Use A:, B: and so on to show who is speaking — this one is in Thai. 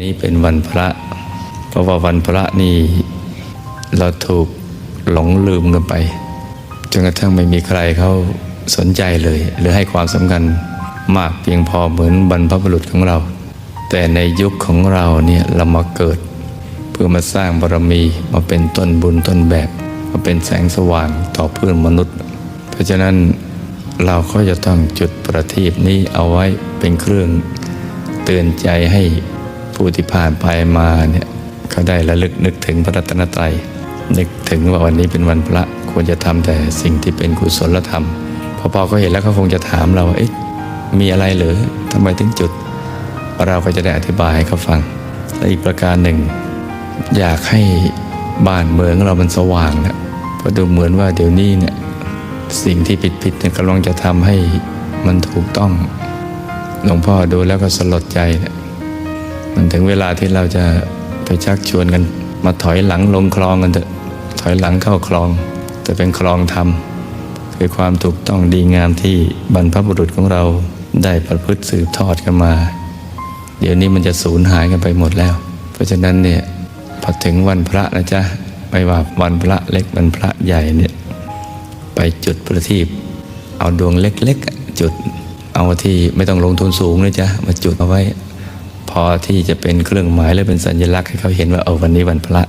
A: นี่เป็นวันพระ เพราะว่าวันพระนี่เราถูกหลงลืมกันไปจนกระทั่งไม่มีใครเขาสนใจเลย หรือให้ความสำคัญมากเพียงพอเหมือนบรรพบุรุษของเรา แต่ในยุคของเราเนี่ยเรามาเกิด เพื่อมาสร้างบารมีมาเป็นต้นบุญต้นแบบ มาเป็นแสงสว่างต่อเพื่อนมนุษย์ เพราะฉะนั้นเราก็จะต้องจุดประทีปนี้เอาไว้เป็นเครื่องเตือนใจให้ ผู้ที่ผ่านไปมาเนี่ยเขาได้ระลึกนึกถึงพระรัตนตรัยนึกถึงว่าวันนี้เป็นวันพระควรจะทำแต่สิ่งที่เป็นกุศลธรรมพอพอเขาเห็นแล้วเขาคงจะถามเราว่าเอ๊ะมีอะไรหรือทำไมถึงจุด เราก็จะได้อธิบายให้เขาฟังและอีกประการหนึ่ง อยากให้บ้านเมืองเรามันสว่างนะเพราะดูเหมือนว่าเดี๋ยวนี้เนี่ยสิ่งที่ผิดๆเนี่ยกำลังจะทำให้มันถูกต้องหลวงพ่อดูแล้วก็สลดใจนี่ย มันถึงเวลาที่เราจะไปชักชวนกัน มาถอยหลังลงคลองกันเถอะถอยหลังเข้าคลอง แต่เป็นคลองธรรมคือความถูกต้องดีงามที่บรรพบุรุษของเราได้ประพฤติสืบทอดกันมา เดี๋ยวนี้มันจะสูญหายกันไปหมดแล้ว เพราะฉะนั้นเนี่ยพอถึงวันพระนะจ๊ะไม่ว่าวันพระเล็กวันพระใหญ่เนี่ยไปจุดประทีปเอาดวงเล็กๆจุดเอาที่ไม่ต้องลงทุนสูงเลยจ้ะมาจุดเอาไว้ พอที่จะเป็นเครื่องหมายและเป็นสัญลักษณ์ให้เขาเห็นว่าเออวันนี้วันพระ